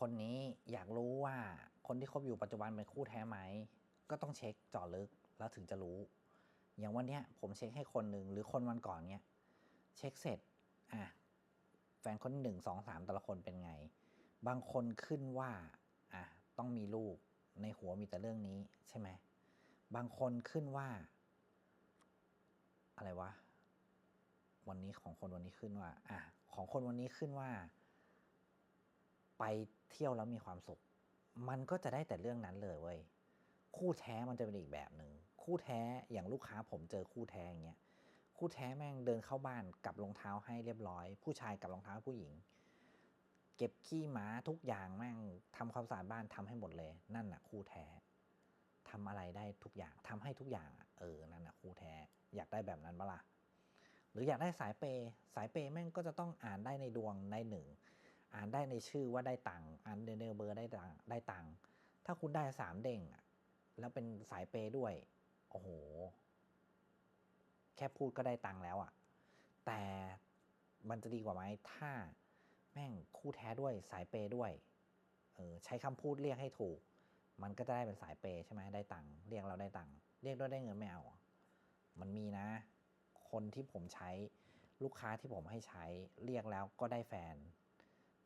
คนนี้อยากรู้ว่าคนที่คบอยู่ปัจจุบันเป็นคู่แท้ไหม ก็ต้องเช็คจาะลึกแล้วถึงจะรู้ อย่างวันเนี้ยผมเช็คให้คนหนึ่งหรือคนวันก่อนเนี้ยเช็คเสร็จอะแฟนคนหนึ่งสองสามแต่ละคนเป็นไง บางคนขึ้นว่าอะต้องมีลูกในหัวมีแต่เรื่องนี้ใช่ไหมบางคนขึ้นว่า อะไรวะ วันนี้ของคนวันนี้ขึ้นว่า อะของคนวันนี้ขึ้นว่า ไปเที่ยวแล้วมีความสุข มันก็จะได้แต่เรื่องนั้นเลยเว้ยคู่แท้มันจะเป็นอีกแบบหนึ่งคู่แท้อย่างลูกค้าผมเจอคู่แท้อย่างเงี้ยคู่แท้แม่งเดินเข้าบ้านกับรองเท้าให้เรียบร้อย ผู้ชายกับรองเท้าผู้หญิง เก็บขี้หมาทุกอย่างแม่งทำความสะอาดบ้านทำให้หมดเลย นั่นน่ะ คู่แท้ทำอะไรได้ทุกอย่างทำให้ทุกอย่างอเออนั่นน่ะ คู่แท้ อยากได้แบบนั้นปะล่ะหรืออยากได้สายเปย์สายเปย์แม่งก็จะต้องอ่านได้ในดวงในหนึ่ง อ่านได้ในชื่อว่าได้ตังค์อ่านในเบอร์ได้ตังค์ได้ตังค์ถ้าคุณได้สามเด้งแล้วเป็นสายเปย์ด้วย โอ้โห แค่พูดก็ได้ตังค์แล้วอะแต่มันจะดีกว่าไหมถ้าแม่งคู่แท้ด้วยสายเปย์ด้วยเออใช้คำพูดเรียกให้ถูก มันก็จะได้เป็นสายเปย์ใช่ไหมได้ตังค์เรียกเราได้ตังค์เรียกด้วยได้เงินไม่เอามันมีนะ คนที่ผมใช้ลูกค้าที่ผมให้ใช้เรียกแล้วก็ได้แฟน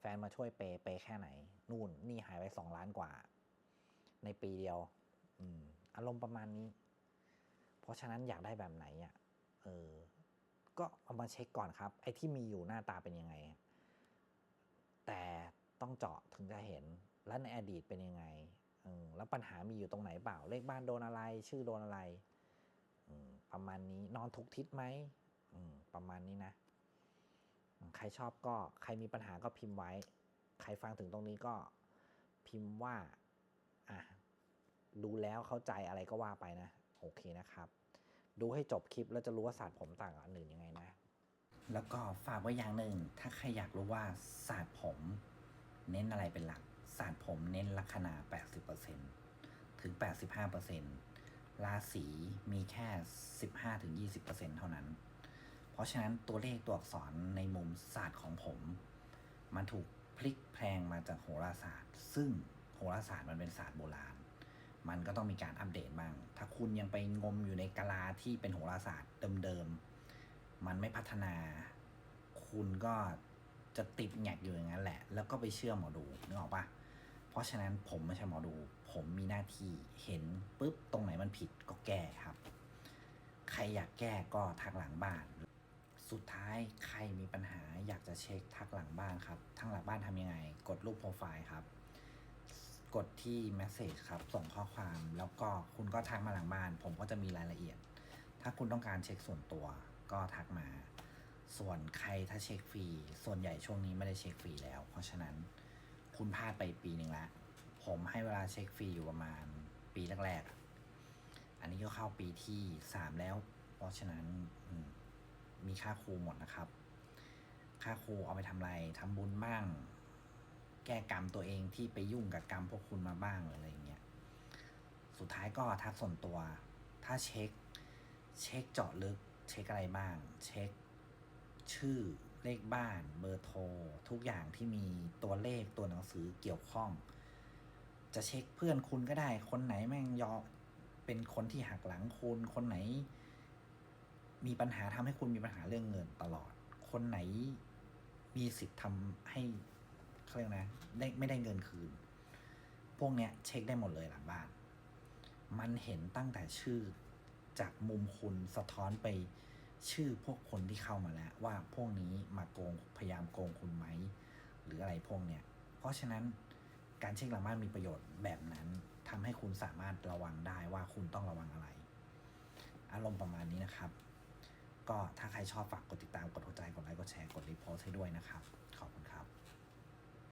แฟนมาช่วยเปย์เปย์แค่ไหน นู่นนี่หายไปสองล้านกว่า ในปีเดียว อืม อารมณ์ประมาณนี้ เพราะฉะนั้นอยากได้แบบไหนอะ เออ ก็เอามาเช็คก่อนครับ ไอ้ที่มีอยู่หน้าตาเป็นยังไง แต่ต้องเจาะถึงจะเห็น แล้วในอดีตเป็นยังไงแล้วปัญหามีอยู่ตรงไหนเปล่า เลขบ้านโดนอะไร ชื่อโดนอะไรอืมประมาณนี้ นอนทุกทิศไหมอืมประมาณนี้นะ ใครชอบก็ใครมีปัญหาก็พิมพ์ไว้ ใครฟังถึงตรงนี้ก็พิมพ์ว่าอะดูแล้วเข้าใจอะไรก็ว่าไปนะ โอเคนะครับ ดูให้จบคลิปแล้วจะรู้ว่าศาสตร์ผมต่างกับอันอื่นยังไงนะ แล้วก็ฝากไว้อย่างหนึ่ง ถ้าใครอยากรู้ว่าศาสตร์ผม เน้นอะไรเป็นหลัก ศาสตร์ผมเน้นลัคนา 80%ถึง 85%ราศีมีแค่ 15-20%เท่านั้น เพราะฉะนั้นตัวเลขตัวอักษรในมุมศาสตร์ของผม มันถูกพลิกแพลงมาจากโหราศาสตร์ ซึ่งโหราศาสตร์มันเป็นศาสตร์โบราณ มันก็ต้องมีการอัปเดตบ้าง ถ้าคุณยังไปงมอยู่ในกาลาที่เป็นโหราศาสตร์เดิมๆ มันไม่พัฒนา คุณก็จะติดแงกอยู่อย่างนั้นแหละ แล้วก็ไปเชื่อหมอดูนึกออกปะเพราะฉะนั้นผมไม่ใช่หมอดู ผมมีหน้าที่เห็นปุ๊บตรงไหนมันผิดก็แก้ครับ ใครอยากแก้ก็ทักหลังบ้าน สุดท้ายใครมีปัญหาอยากจะเช็คทักหลังบ้านครับทักหลังบ้านทำยังไง กดรูปโปรไฟล์ครับ กดที่ Message ครับ ส่งข้อความแล้วก็คุณก็ทักมาหลังบ้าน ผมก็จะมีรายละเอียด ถ้าคุณต้องการเช็คส่วนตัวก็ทักมา ส่วนใครถ้าเช็คฟรี ส่วนใหญ่ช่วงนี้ไม่ได้เช็คฟรีแล้ว เพราะฉะนั้นคุณพลาดไปปีหนึ่งละ ผมให้เวลาเช็คฟรีอยู่ประมาณปีแรกๆอันนี้ก็เข้าปีที่สามแล้ว เพราะฉะนั้นอืม มีค่าครูหมดนะครับ ค่าครูเอาไปทำอะไรทำบุญบ้าง แก้กรรมตัวเองที่ไปยุ่งกับกรรมพวกคุณมาบ้างหรืออะไรเงี้ย สุดท้ายก็ทักส่วนตัว ถ้าเช็ค เช็คเจาะลึก เช็คอะไรบ้าง เช็คชื่อเลขบ้านเบอร์โทร ทุกอย่างที่มีตัวเลขตัวหนังสือเกี่ยวข้อง จะเช็คเพื่อนคุณก็ได้ คนไหนแม่งยอเป็นคนที่หักหลังคุณ คนไหน มีปัญหาทำให้คุณมีปัญหาเรื่องเงินตลอด คนไหนมีสิทธิ์ทำให้เขาเรียกนะได้ไม่ได้เงินคืน พวกเนี้ยเช็คได้หมดเลยหลังบ้าน มันเห็นตั้งแต่ชื่อจากมุมคุณสะท้อนไปชื่อพวกคนที่เข้ามาแล้ว ว่าพวกนี้มาโกงพยายามโกงคุณไหม หรืออะไรพวกเนี้ย เพราะฉะนั้นการเช็คหลังบ้านมีประโยชน์แบบนั้นทำให้คุณสามารถระวังได้ว่าคุณต้องระวังอะไร อารมณ์ประมาณนี้นะครับ ก็ถ้าใครชอบฝากกดติดตามกดหัวใจกดไลค์กดแชร์กดรีโพสให้ด้วยนะครับ ขอบคุณครับ